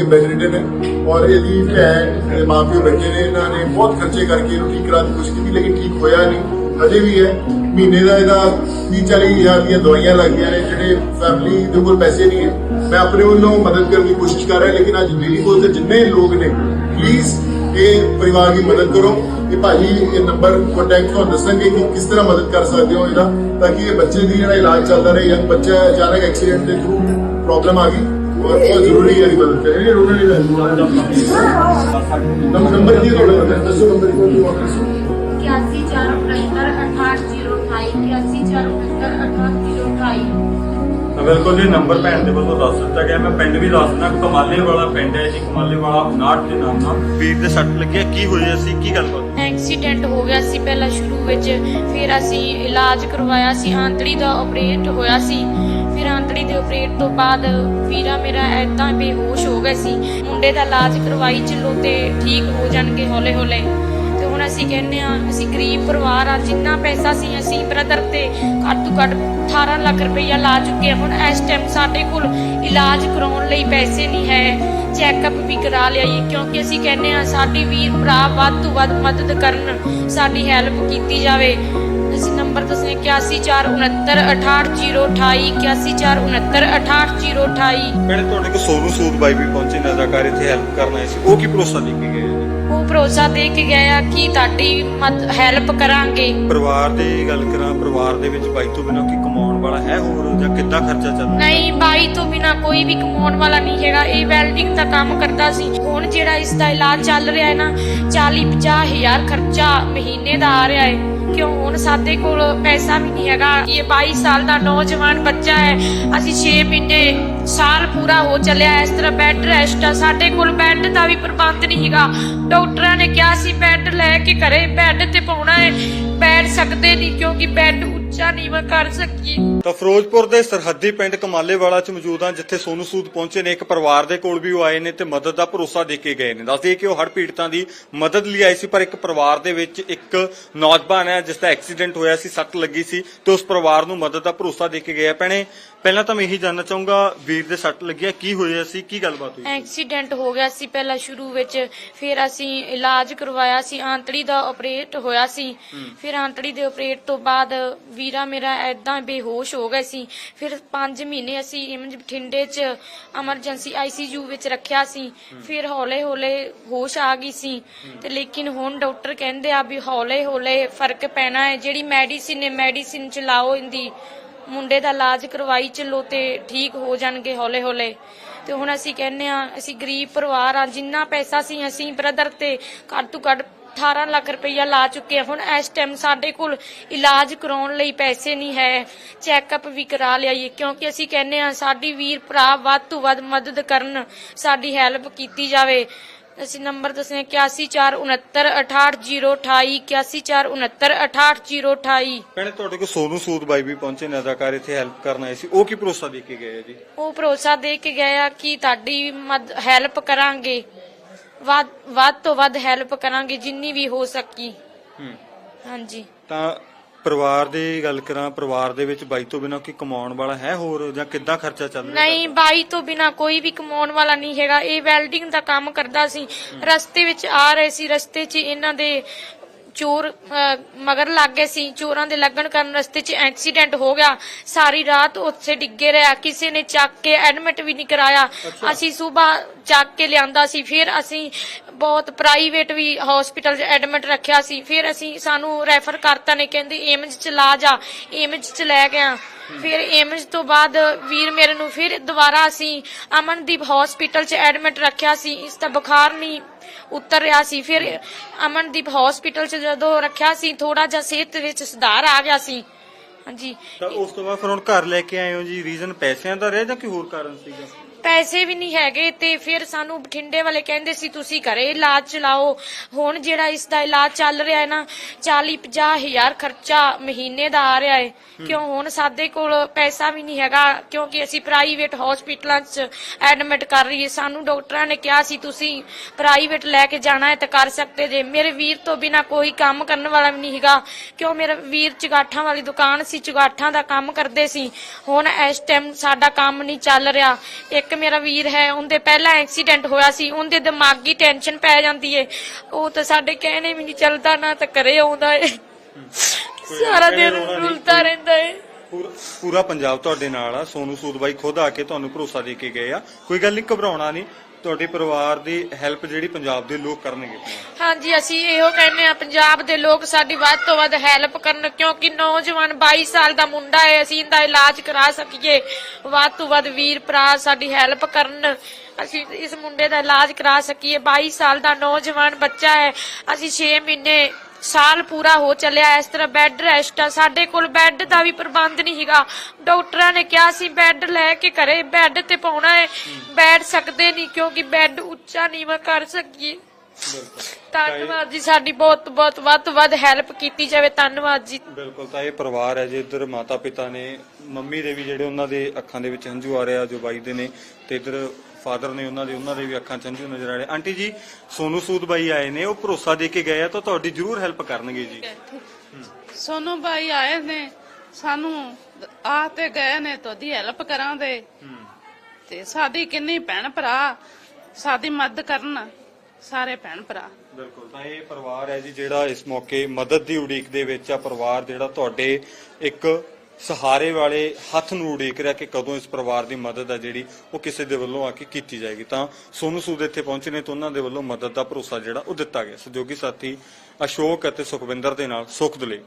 ਕੇ ਬੈਠੇ ਨੇ। ਔਰ ਇਹਦੀ ਭੈਣ ਦੇ ਮਾਪਿਓ ਬੈਠੇ ਨੇ, ਇਹਨਾਂ ਨੇ ਬਹੁਤ ਖਰਚੇ ਕਰਕੇ ਇਹਨੂੰ ਠੀਕ ਕਰਾਉਣ ਦੀ ਕੋਸ਼ਿਸ਼ ਕੀਤੀ, ਲੇਕਿਨ ਠੀਕ ਹੋਇਆ ਨਹੀਂ। ਅਜੇ ਵੀ ਹੈ। ਮਹੀਨੇ ਦਾ ਇਹਦਾ 30 40 ਹਜ਼ਾਰ ਦੀਆਂ ਦਵਾਈਆਂ ਲੱਗੀਆਂ ਨੇ, ਜਿਹੜੇ ਫੈਮਿਲੀ ਦੇ ਕੋਲ ਪੈਸੇ ਨਹੀਂ ਹੈ। ਮੈਂ ਆਪਣੇ ਵੱਲੋਂ ਮਦਦ ਕਰਨ ਦੀ ਕੋਸ਼ਿਸ਼ ਕਰ ਰਿਹਾ, ਲੇਕਿਨ ਅੱਜ ਮੇਰੀ ਕੋਲ ਤੇ ਜਿੰਨੇ ਲੋਕ ਨੇ ਪਲੀਜ਼ ਇਹ ਪਰਿਵਾਰ ਦੀ ਮਦਦ ਕਰੋ। ਇਹ ਭਾਜੀ ਇਹ ਨੰਬਰ ਕੰਟੈਕਟ ਤੋਂ ਦੱਸਣਗੇ ਕਿ ਕਿਸ ਤਰ੍ਹਾਂ ਮਦਦ ਕਰ ਸਕਦੇ ਹੋ ਇਹਦਾ, ਤਾਂ ਕਿ ਇਹ ਬੱਚੇ ਦੀ ਜਿਹੜਾ ਇਲਾਜ ਚੱਲਦਾ ਰਹੇ, ਜਾਂ ਬੱਚਾ ਅਚਾਨਕ ਐਕਸੀਡੈਂਟ ਦੇ ਥਰੂ ਪ੍ਰੋਬਲਮ ਆ ਗਈ। ਬਹੁਤ ਬਿਲਕੁਲ ਜੀ ਨੰਬਰ ਭੈਣ ਦੇ ਵੱਲੋਂ ਦੱਸ ਦਿੱਤਾ ਗਿਆ। ਮੈਂ ਪਿੰਡ ਵੀ ਦੱਸ ਦਿੰਦਾ ਕਮਾਲੇ ਵਾਲਾ ਪਿੰਡ ਹੈ ਜੀ ਕਮਾਲੇ ਵਾਲਾ 59 ਦੇ ਨਾਮ ਨਾਲ। ਵੀਰ ਦੇ ਸੱਟ ਲੱਗਿਆ ਕੀ ਹੋਇਆ ਸੀ? ਕੀ ਗੱਲ ਬਾਤ ਐਕਸੀਡੈਂਟ ਹੋ ਗਿਆ ਸੀ ਪਹਿਲਾਂ ਸ਼ੁਰੂ ਵਿੱਚ। ਫਿਰ ਅਸੀਂ ਇਲਾਜ ਕਰਵਾਇਆ ਸੀ ਆਂਤੜੀ ਦਾ ਆਪਰੇਟ ਹੋਇਆ ਸੀ। ਫਿਰ ਆਂਤੜੀ ਦੇ ਆਪਰੇਟ ਤੋਂ ਬਾਅਦ ਵੀਰਾ ਮੇਰਾ ਐਦਾਂ ਬੇਹੋਸ਼ ਹੋ ਗਿਆ ਸੀ। ਮੁੰਡੇ ਦਾ ਇਲਾਜ ਕਰਵਾਈ ਚੱਲੋ ਤੇ ਠੀਕ ਹੋ ਜਾਣਗੇ ਹੌਲੇ ਹੌਲੇ। ਤੇ ਹੁਣ ਅਸੀਂ ਕਹਿੰਨੇ ਆ ਅਸੀਂ ਗਰੀਬ ਪਰਿਵਾਰ ਆ, ਜਿੰਨਾ ਪੈਸਾ ਸੀ ਅਸੀਂ ਬ੍ਰਦਰ ਤੇ ਘੱਟ ਤੋਂ ਘੱਟ 18 ਲੱਖ ਰੁਪਈਆ ਲਾ ਚੁੱਕੇ ਹਾਂ। ਹੁਣ ਇਸ ਟਾਈਮ ਸਾਡੇ ਕੋਲ ਇਲਾਜ ਕਰਾਉਣ ਲਈ ਪੈਸੇ ਨਹੀਂ ਹੈ। ਚੈੱਕਅਪ ਵੀ ਕਰਾ ਲਿਆਈਏ ਕਿਉਂਕਿ ਅਸੀਂ ਕਹਿੰਨੇ ਆ ਸਾਡੀ ਵੀਰ ਭਰਾ ਵੱਧ ਤੋਂ ਵੱਧ ਮਦਦ ਕਰਨ, ਸਾਡੀ ਹੈਲਪ ਕੀਤੀ ਜਾਵੇ। ਅਸੀਂ ਨੰਬਰ ਦੱਸਨੇ 8146968028 8146968028 ਭੈਣ ਤੁਹਾਡੇ ਕੋਲ ਸੋਨੂ ਸੂਦ ਬਾਈ ਵੀ ਪਹੁੰਚੇ ਨਜ਼ਾਕਾਰ ਇੱਥੇ ਹੈਲਪ ਕਰਨ ਆਏ ਸੀ। ਉਹ ਕੀ ਭਰੋਸਾ ਦੇ ਕੇ ਗਏ ਜੀ ਉਹ ਭਰੋਸਾ ਦੇ ਕੇ ਗਿਆ ਕਿ ਤੁਹਾਡੀ ਹੈਲਪ ਕਰਾਂਗੇ। ਪਰਿਵਾਰ ਦੀ ਗੱਲ ਕਰਾਂ ਪਰਿਵਾਰ ਦੇ ਵਿੱਚ ਬਾਈ ਤੋਂ ਬਿਨਾਂ ਕੋਈ ਕਮਾਉਣ ਵਾਲਾ ਹੈ ਹੋਰ ਜਾਂ ਕਿੱਦਾਂ ਖਰਚਾ ਚੱਲਦਾ? ਨਹੀਂ ਬਾਈ ਤੋਂ ਬਿਨਾ ਕੋਈ ਵੀ ਕਮਾਉਣ ਵਾਲਾ ਨਹੀਂ ਹੈਗਾ। ਇਹ ਵੈਲਡਿੰਗ ਦਾ ਕੰਮ ਕਰਦਾ ਸੀ। ਹੁਣ ਜਿਹੜਾ ਇਸ ਦਾ ਇਲਾਜ ਚੱਲ ਰਿਹਾ ਹੈ ਨਾ 40 50 ਹਜ਼ਾਰ ਖਰਚਾ ਮਹੀਨੇ ਦਾ ਆ ਰਿਹਾ ਹੈ। ਕਿਉਂ? ਹੁਣ ਸਾਡੇ ਕੋਲ ਪੈਸਾ ਵੀ ਨਹੀਂ ਹੈਗਾ। ਇਹ 22 ਸਾਲ ਦਾ ਨੌਜਵਾਨ ਬੱਚਾ ਹੈ। ਅਸੀਂ 6 ਮਹੀਨੇ ਸਾਲ ਪੂਰਾ ਹੋ ਚੱਲਿਆ। ਇਸ ਤਰ੍ਹਾਂ ਬੈੱਡ ਰੈਸਟ ਆ। ਸਾਡੇ ਕੋਲ ਬੈੱਡ ਦਾ ਵੀ ਪ੍ਰਬੰਧ ਨਹੀਂ ਹੈਗਾ। ਡਾਕਟਰਾਂ ਨੇ ਕਿਹਾ ਸੀ ਬੈੱਡ ਲੈ ਕੇ ਘਰੇ ਬੈੱਡ ਤੇ ਪਾਉਣਾ ਹੈ। ਬੈਠ ਸਕਦੇ ਨਹੀਂ ਕਿਉਂਕਿ ਬੈੱਡ ਉੱਚਾ ਨੀਵਾਂ ਕਰ ਸਕੀਏ ਤਾਂ ਫਿਰੋਜ਼ਪੁਰ ਦੇ ਸਰਹੱਦੀ ਪਿੰਡ ਕਮਾਲੇਵਾਲਾ 'ਚ ਮੌਜੂਦ ਹਾਂ ਜਿੱਥੇ ਸੋਨੂ ਸੂਦ ਪਹੁੰਚੇ ਨੇ ਇੱਕ ਪਰਿਵਾਰ ਦੇ ਕੋਲ ਵੀ ਉਹ ਆਏ ਨੇ ਤੇ ਮਦਦ ਦਾ ਭਰੋਸਾ ਦੇ ਕੇ ਗਏ ਨੇ। ਦੱਸਦੇ ਕਿ ਉਹ ਹੜ੍ਹ ਪੀੜਤਾਂ ਦੀ ਮਦਦ ਲਈ ਆਏ ਸੀ ਪਰ ਇੱਕ ਪਰਿਵਾਰ ਦੇ ਵਿੱਚ ਇੱਕ ਨੌਜਵਾਨ ਹੈ ਜਿਸ ਦਾ ਐਕਸੀਡੈਂਟ ਹੋਇਆ ਸੀ ਸੱਟ ਲੱਗੀ ਸੀ ਤੇ ਉਸ ਪਰਿਵਾਰ ਨੂੰ ਮਦਦ ਦਾ ਭਰੋਸਾ ਦੇ ਕੇ ਗਏ। ਆ ਭੈਣੇ ਪਹਿਲਾਂ ਤਾਂ ਮੈਂ ਇਹੀ ਜਾਣਨਾ ਚਾਹੂੰਗਾ ਵੀਰ ਦੇ ਸੱਟ ਲੱਗਿਆ ਕੀ ਹੋਇਆ ਸੀ ਕੀ ਗੱਲਬਾਤ ਹੋਈ ਐਕਸੀਡੈਂਟ ਹੋ ਗਿਆ ਸੀ ਪਹਿਲਾਂ ਸ਼ੁਰੂ ਵਿੱਚ ਫਿਰ ਅਸੀਂ ਇਲਾਜ ਕਰਵਾਇਆ ਸੀ ਆਂਤੜੀ ਦਾ ਆਪਰੇਟ ਹੋਇਆ ਸੀ। ਫਿਰ ਆਂਤੜੀ ਦੇ ਆਪਰੇਟ ਤੋਂ ਬਾਅਦ ਵੀਰਾ ਮੇਰਾ ਐਦਾਂ ਬੇਹੋਸ਼ ਹੋ ਗਿਆ ਸੀ। ਫਿਰ 5 ਮਹੀਨੇ ਅਸੀਂ ਇਮਜ ਬਠਿੰਡੇ 'ਚ ਐਮਰਜੈਂਸੀ ਆਈਸੀਯੂ ਵਿੱਚ ਰੱਖਿਆ ਸੀ। ਫਿਰ ਹੌਲੇ ਹੌਲੇ ਹੋਸ਼ ਆ ਗਈ ਸੀ। ਤੇ ਲੇਕਿਨ ਹੁਣ ਡਾਕਟਰ ਕਹਿੰਦੇ ਆ ਵੀ ਹੌਲੇ ਹੌਲੇ ਫ਼ਰਕ ਪੈਣਾ ਹੈ। ਜਿਹੜੀ ਮੈਡੀਸਿਨ ਹੈ ਮੈਡੀਸਿਨ ਚਲਾਓ ਇੰਦੀ ਮੁੰਡੇ ਦਾ ਇਲਾਜ ਕਰਵਾਈ ਚੱਲੋ ਤੇ ਠੀਕ ਹੋ ਜਾਣਗੇ ਹੌਲੇ ਹੌਲੇ। ਤੇ ਹੁਣ ਅਸੀਂ ਕਹਿੰਨੇ ਆ, ਅਸੀਂ ਗਰੀਬ ਪਰਿਵਾਰ ਆ, ਜਿੰਨਾ ਪੈਸਾ ਸੀ ਅਸੀਂ ਬ੍ਰਦਰ ਤੇ ਘੱਟ ਤੋਂ ਘੱਟ 18 ਲੱਖ ਰੁਪਈਆ ਲਾ ਚੁੱਕੇ ਹਾਂ ਹੁਣ ਇਸ ਟਾਈਮ ਸਾਡੇ ਕੋਲ ਇਲਾਜ ਕਰਾਉਣ ਲਈ ਪੈਸੇ ਨਹੀਂ ਹੈ। ਚੈੱਕਅਪ ਵੀ ਕਰਾ ਲਿਆਈਏ ਕਿਉਂਕਿ ਅਸੀਂ ਕਹਿੰਨੇ ਆ ਸਾਡੀ ਵੀਰ ਭਰਾ ਵੱਧ ਤੋਂ ਵੱਧ ਮਦਦ ਕਰਨ ਸਾਡੀ ਹੈਲਪ ਕੀਤੀ ਜਾਵੇ। ਅਸੀਂ ਨੰਬਰ ਦੱਸਨੇ 8146968028 8146968028 ਭੈਣੇ ਤੁਹਾਡੇ ਕੋਲ ਸੋਨੂ ਸੂਦ ਬਾਈ ਵੀ ਪਹੁੰਚੇ ਨਜ਼ਾਕਾਰ ਇੱਥੇ ਹੈਲਪ ਕਰਨ ਆਏ ਸੀ। ਉਹ ਕੀ ਭਰੋਸਾ ਦੇ ਕੇ ਗਏ ਆ ਜੀ? ਉਹ ਭਰੋਸਾ ਦੇ ਕੇ ਗਏ ਆ ਕਿ ਤੁਹਾਡੀ ਹੈਲਪ ਕਰਾਂਗੇ। ਵੱਧ ਵੱਧ ਤੋਂ ਵੱਧ ਹੈਲਪ ਕਰਾਂਗੇ ਜਿੰਨੀ ਵੀ ਹੋ ਸਕੀ। ਹੂੰ। ਹਾਂਜੀ। ਤਾਂ ਪਰਿਵਾਰ ਦੀ ਗੱਲ ਕਰਾਂ ਪਰਿਵਾਰ ਦੇ ਵਿੱਚ ਬਾਈ ਤੋਂ ਬਿਨਾਂ ਕੋਈ ਕਮਾਉਣ ਵਾਲਾ ਹੈ ਹੋਰ? ਜਾਂ ਕਿੱਦਾਂ ਖਰਚਾ ਚੱਲ ਰਿਹਾ ਨਹੀਂ ਬਾਈ ਤੋਂ ਬਿਨਾ ਕੋਈ ਵੀ ਕਮਾਉਣ ਵਾਲਾ ਨਹੀਂ ਹੈਗਾ। ਇਹ ਵੈਲਡਿੰਗ ਦਾ ਕੰਮ ਕਰਦਾ ਸੀ। ਰਸਤੇ ਵਿੱਚ ਆ ਰਹੇ ਸੀ। ਰਸਤੇ 'ਚ ਇਹਨਾਂ ਦੇ ਚੋਰ ਮਗਰ ਲੱਗ ਗਏ ਸੀ। ਚੋਰਾਂ ਦੇ ਲੱਗਣ ਕਾਰਨ ਰਸਤੇ 'ਚ ਐਕਸੀਡੈਂਟ ਹੋ ਗਿਆ। ਸਾਰੀ ਰਾਤ ਉੱਥੇ ਡਿੱਗੇ ਰਿਹਾ ਕਿਸੇ ਨੇ ਚੱਕ ਕੇ ਐਡਮਿਟ ਵੀ ਨਹੀਂ ਕਰਾਇਆ। ਅਸੀਂ ਸਵੇਰ ਚੱਕ ਕੇ ਲਿਆਂਦਾ ਸੀ। ਫਿਰ ਅਸੀਂ ਬਹੁਤ ਪ੍ਰਾਈਵੇਟ ਵੀ ਹਸਪੀਟਲ 'ਚ ਐਡਮਿਟ ਰੱਖਿਆ ਸੀ। ਫਿਰ ਅਸੀਂ ਸਾਨੂੰ ਰੈਫਰ ਕਰਤਾ ਨੇ ਕਹਿੰਦੇ ਏਮਜ 'ਚ ਲਾ ਜਾ। ਏਮਜ 'ਚ ਲੈ ਗਿਆ। ਫਿਰ ਏਮਜ ਤੋਂ ਬਾਅਦ ਵੀਰ ਮੇਰੇ ਨੂੰ ਫਿਰ ਦੁਬਾਰਾ ਅਸੀਂ ਅਮਨਦੀਪ ਹਸਪੀਟਲ 'ਚ ਐਡਮਿਟ ਰੱਖਿਆ ਸੀ। ਇਸ ਦਾ ਬੁਖਾਰ ਨਹੀਂ ਉਤਰ ਰਿਹਾ ਸੀ। ਫਿਰ ਅਮਨਦੀਪ ਹਸਪੀਟਲ 'ਚ ਜਦੋਂ ਰੱਖਿਆ ਸੀ ਥੋੜਾ ਜਿਹਾ ਸਿਹਤ ਵਿੱਚ ਸੁਧਾਰ ਆ ਗਿਆ ਸੀ। ਹਾਂਜੀ। ਤਾਂ ਉਸ ਤੋਂ ਬਾਅਦ ਫਿਰ ਹੁਣ ਘਰ ਲੈ ਕੇ ਆਏ ਹੋ ਜੀ ਰੀਜ਼ਨ ਪੈਸਿਆਂ ਦਾ ਰਿਹਾ ਜਾਂ ਕੋਈ ਹੋਰ ਕਾਰਨ ਸੀਗਾ? ਪੈਸੇ ਵੀ ਨਹੀਂ ਹੈਗੇ ਤੇ ਫਿਰ ਸਾਨੂੰ ਬਠਿੰਡੇ ਵਾਲੇ ਕਹਿੰਦੇ ਸੀ ਤੁਸੀਂ ਘਰੇ ਇਲਾਜ ਚਲਾਓ। ਹੁਣ ਜਿਹੜਾ ਇਸ ਦਾ ਇਲਾਜ ਚੱਲ ਰਿਹਾ ਹੈ ਨਾ 40 50 ਹਜ਼ਾਰ ਖਰਚਾ ਮਹੀਨੇ ਦਾ ਆ ਰਿਹਾ ਹੈ। ਕਿਉਂ? ਹੁਣ ਸਾਡੇ ਕੋਲ ਪੈਸਾ ਵੀ ਨਹੀਂ ਹੈਗਾ ਕਿਉਂਕਿ ਅਸੀਂ ਪ੍ਰਾਈਵੇਟ ਹਸਪੀਟਲਾਂ 'ਚ ਐਡਮਿਟ ਕਰ ਰਹੀਏ। ਸਾਨੂੰ ਡਾਕਟਰਾਂ ਨੇ ਕਿਹਾ ਸੀ ਤੁਸੀਂ ਪ੍ਰਾਈਵੇਟ ਲੈ ਕੇ ਜਾਣਾ ਹੈ ਤਾਂ ਕਰ ਸਕਦੇ ਜੇ। ਮੇਰੇ ਵੀਰ ਤੋਂ ਬਿਨਾ ਕੋਈ ਕੰਮ ਕਰਨ ਵਾਲਾ ਵੀ ਨਹੀਂ ਹੈਗਾ। ਕਿਉਂ? ਮੇਰਾ ਵੀਰ ਚੁਗਾਠਾਂ ਵਾਲੀ ਦੁਕਾਨ ਸੀ ਚੁਗਾਠਾਂ ਦਾ ਕੰਮ ਕਰਦੇ ਸੀ। ਹੁਣ ਇਸ ਟਾਈਮ ਸਾਡਾ ਕੰਮ ਨਹੀਂ ਚੱਲ ਰਿਹਾ। ਇੱਕ ਇੱਕ ਮੇਰਾ ਵੀਰ ਹੈ ਉਹਦੇ ਪਹਿਲਾਂ ਐਕਸੀਡੈਂਟ ਹੋਇਆ ਸੀ ਉਹਦੇ ਦਿਮਾਗੀ ਟੈਨਸ਼ਨ ਪੈ ਜਾਂਦੀ ਏ। ਉਹ ਤਾਂ ਸਾਡੇ ਕਹਿਣੇ ਵੀ ਨਹੀਂ ਚੱਲਦਾ ਨਾ ਤਾਂ ਘਰੇ ਆਉਂਦਾ ਏ। ਸਾਰਾ ਦਿਨ ਰੁਲਦਾ ਰਹਿੰਦਾ ਏ। ਪੂਰਾ- ਪੂਰਾ ਪੰਜਾਬ ਤੁਹਾਡੇ ਨਾਲ ਆ। ਸੋਨੂ ਸੂਦ ਬਾਈ ਖੁਦ ਆ ਕੇ ਤੁਹਾਨੂੰ ਭਰੋਸਾ ਦੇ ਕੇ ਗਏ ਆ। ਕੋਈ ਗੱਲ ਨਹੀਂ ਘਬਰਾਉਣਾ ਨਹੀਂ। ਤੁਹਾਡੇ ਪਰਿਵਾਰ ਦੀ ਹੈਲਪ ਜਿਹੜੀ ਪੰਜਾਬ ਦੇ ਲੋਕ ਕਰਨਗੇ? ਹਾਂਜੀ, ਅਸੀਂ ਇਹੋ ਕਹਿੰਦੇ ਆ ਪੰਜਾਬ ਦੇ ਲੋਕ ਸਾਡੀ ਵੱਧ ਤੋਂ ਵੱਧ ਹੈਲਪ ਕਰਨ, ਕਿਉਂਕਿ ਨੌਜਵਾਨ 22 ਸਾਲ ਦਾ ਮੁੰਡਾ ਹੈ, ਅਸੀਂ ਇਹਦਾ ਇਲਾਜ ਕਰਾ ਸਕੀਏ। ਵੱਧ ਤੋਂ ਵੱਧ ਵੀਰ ਭਰਾ ਸਾਡੀ ਹੈਲਪ ਕਰਨ, ਅਸੀਂ ਇਸ ਮੁੰਡੇ ਦਾ ਇਲਾਜ ਕਰਾ ਸਕੀਏ। 22 ਸਾਲ ਦਾ ਨੌਜਵਾਨ ਬੱਚਾ ਹੈ, ਅਸੀਂ 6 ਮਹੀਨੇ ਸਾਲ ਪੂਰਾ ਹੋ ਚੱਲਿਆ ਇਸ ਤਰ੍ਹਾਂ ਬੈੱਡ ਰੈਸਟ ਆ। ਸਾਡੇ ਕੋਲ ਬੈੱਡ ਦਾ ਵੀ ਪ੍ਰਬੰਧ ਨਹੀਂ ਹੈਗਾ। ਡਾਕਟਰਾਂ ਨੇ ਕਿਹਾ ਸੀ ਬੈੱਡ ਲੈ ਕੇ ਘਰੇ ਬੈੱਡ ਤੇ ਪਾਉਣਾ ਹੈ ਬੈਠ ਸਕਦੇ ਨਹੀਂ ਕਿਉਂਕਿ ਬੈੱਡ ਉੱਚਾ ਨੀਵਾਂ ਕਰ ਸਕੀਏ। ਧੰਨਵਾਦ ਜੀ ਸਾਡੀ ਬਹੁਤ ਬਹੁਤ ਵੱਧ ਵੱਧ ਹੈਲਪ ਕੀਤੀ ਜਾਵੇ। ਧੰਨਵਾਦ ਜੀ। ਬਿਲਕੁਲ ਤਾਂ ਇਹ ਪਰਿਵਾਰ ਹੈ ਜੇ ਇੱਧਰ ਮਾਤਾ ਪਿਤਾ ਨੇ ਮੰਮੀ ਦੇ ਵੀ ਜਿਹੜੇ ਉਹਨਾਂ ਦੇ ਅੱਖਾਂ ਦੇ ਵਿੱਚ ਹੰਝੂ ਆ ਰਿਹਾ ਜੋ ਬਾਈ ਦੇ ਨੇ ਤੇ ਇੱਧਰ ਫਾਦਰ ਨੇ ਉਹਨਾਂ ਦੇ ਉਹਨਾਂ ਦੇ ਵੀ ਅੱਖਾਂ 'ਚ ਹੰਝੂ ਨਜ਼ਰ ਆ ਰਹੇ। ਆਂਟੀ ਜੀ ਸੋਨੂ ਸੂਦ ਬਾਈ ਆਏ ਨੇ ਉਹ ਭਰੋਸਾ ਦੇ ਕੇ ਗਏ ਆ ਤਾਂ ਤੁਹਾਡੀ ਜ਼ਰੂਰ ਹੈਲਪ ਕਰਨਗੇ ਜੀ। ਸੋਨੂ ਬਾਈ ਆਏ ਨੇ ਸਾਨੂੰ ਆ ਤੇ ਗਏ ਨੇ ਤੁਹਾਡੀ ਹੈਲਪ ਕਰਾਂਦੇ ਤੇ ਸਾਡੀ ਕਿੰਨੀ ਭੈਣ ਭਰਾ ਸਾਡੀ ਮਦਦ ਕਰਨ ਸਾਰੇ ਭੈਣ ਭਰਾ। ਬਿਲਕੁਲ ਤਾਂ ਇਹ ਪਰਿਵਾਰ ਹੈ ਜੀ ਜਿਹੜਾ ਇਸ ਮੌਕੇ ਮਦਦ ਦੀ ਉਡੀਕ ਦੇ ਵਿੱਚ ਆ ਪਰਿਵਾਰ ਜਿਹੜਾ ਤੁਹਾਡੇ ਇੱਕ ਸਹਾਰੇ ਵਾਲੇ ਹੱਥ ਨੂੰ ਉਡੀਕ ਰਿਹਾ ਕਿ ਕਦੋਂ ਇਸ ਪਰਿਵਾਰ ਦੀ ਮਦਦ ਆ ਜਿਹੜੀ ਉਹ ਕਿਸੇ ਦੇ ਵੱਲੋਂ ਆ ਕੇ ਕੀਤੀ ਜਾਏਗੀ। ਤਾਂ ਸੋਨੂ ਸੂਦ ਇੱਥੇ ਪਹੁੰਚੇ ਨੇ ਤਾਂ ਉਹਨਾਂ ਦੇ ਵੱਲੋਂ ਮਦਦ ਦਾ ਭਰੋਸਾ ਜਿਹੜਾ ਉਹ ਦਿੱਤਾ ਗਿਆ। ਸਹਿਯੋਗੀ ਸਾਥੀ ਅਸ਼ੋਕ ਅਤੇ ਸੁਖਵਿੰਦਰ ਦੇ ਨਾਲ ਸੁਖ ਦਲੇ